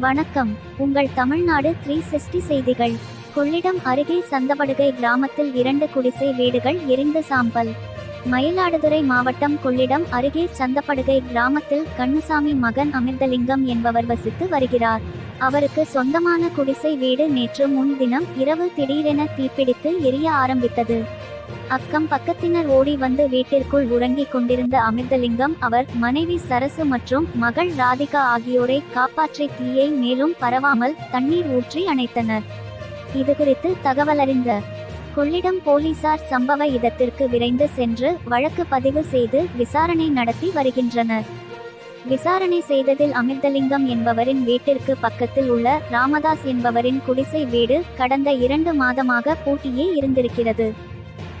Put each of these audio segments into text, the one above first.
வணக்கம். உங்கள் Tamil Nadu three sixty செய்திகள். கொள்ளிடம் அருகே சந்தபடுகை கிராமத்தில் இரண்டு குடிசை வீடுகள் எரிந்த சாம்பல். மயிலாடுதுறை மாவட்டம் கொள்ளிடம் அருகே சந்தப்படுகை கிராமத்தில் கண்ணுசாமி மகன் அமிர்தலிங்கம் என்பவர் வசித்து வருகிறார். அவருக்கு சொந்தமான குடிசை வீடு நேற்று முன்தினம் இரவு திடீரென தீப்பிடித்து எரிய ஆரம்பித்தது. அக்கம் பக்கத்தினர் ஓடி வந்து வீட்டிற்குள் உறங்கிக் கொண்டிருந்த அமிர்தலிங்கம் அவர் மனைவி சரசு மற்றும் மகள் ராதிகா ஆகியோரை காப்பாற்றி தீயை மேலும் பரவாமல் தண்ணீர் ஊற்றி அணைத்தனர். இதுகுறித்து தகவலறிந்த கொள்ளிடம் போலீசார் சம்பவ இடத்திற்கு விரைந்து சென்று வழக்கு பதிவு செய்து விசாரணை நடத்தி வருகின்றனர். விசாரணை செய்ததில் அமிர்தலிங்கம் என்பவரின் வீட்டிற்கு பக்கத்தில் உள்ள ராமதாஸ் என்பவரின் குடிசை வீடு கடந்த இரண்டு மாதமாக பூட்டியே இருந்திருக்கிறது.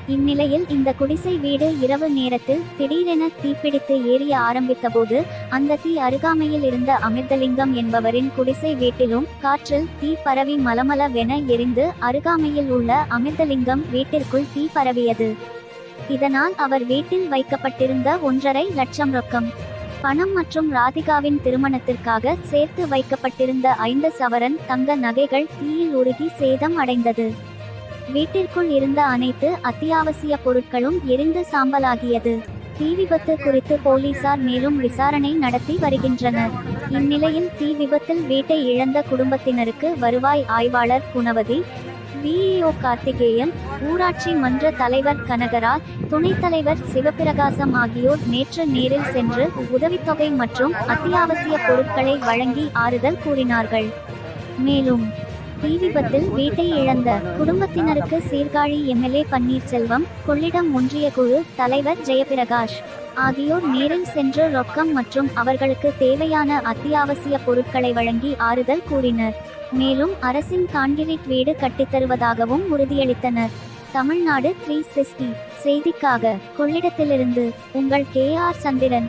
இந்நிலையில் இந்த குடிசை வீடு இரவு நேரத்தில் திடீரென தீப்பிடித்து ஏறிய ஆரம்பித்தபோது அந்த தீ அருகாமையில் இருந்த அமிர்தலிங்கம் என்பவரின் குடிசை வீட்டிலும் காற்றில் தீ பரவி மலமளவென எரிந்து அருகாமையில் உள்ள அமிர்தலிங்கம் வீட்டிற்குள் தீ பரவியது. இதனால் அவர் வீட்டில் வைக்கப்பட்டிருந்த ஒன்றரை லட்சம் ரொக்கம். பணம் மற்றும் ராதிகாவின் திருமணத்திற்காக சேர்த்து வைக்கப்பட்டிருந்த ஐந்து சவரன் தங்க நகைகள் தீயில் உருகி சேதம் அடைந்தது. வீட்டிற்குள் இருந்த அனைத்து அத்தியாவசிய பொருட்களும் எரிந்து சாம்பலாகியது. தீ விபத்து குறித்து போலீசார் மேலும் விசாரணை நடத்தி வருகின்றனர். இந்நிலையில் தீ விபத்தில் வீட்டை இழந்த குடும்பத்தினருக்கு வருவாய் ஆய்வாளர் குணவதி விஇஓ கார்த்திகேயன் ஊராட்சி மன்ற தலைவர் கனகராஜ் துணைத் தலைவர் சிவபிரகாசம் ஆகியோர் நேற்று நேரில் சென்று உதவித்தொகை மற்றும் அத்தியாவசிய பொருட்களை வழங்கி ஆறுதல் கூறினார்கள். மேலும் தீ விபத்தில் வீட்டை இழந்த குடும்பத்தினருக்கு சீர்காழி எம்எல்ஏ பன்னீர்செல்வம் கொள்ளிடம் ஒன்றிய குழு தலைவர் ஜெயபிரகாஷ் ஆகியோர் நேரில் சென்று ரொக்கம் மற்றும் அவர்களுக்கு தேவையான அத்தியாவசிய பொருட்களை வழங்கி ஆறுதல் கூறினர். மேலும் அரசின் கான்கிரீட் வீடு கட்டித்தருவதாகவும் உறுதியளித்தனர். தமிழ்நாடு த்ரீ சிக்ஸ்டி செய்திக்காக கொள்ளிடத்திலிருந்து உங்கள் கே ஆர் சந்திரன்.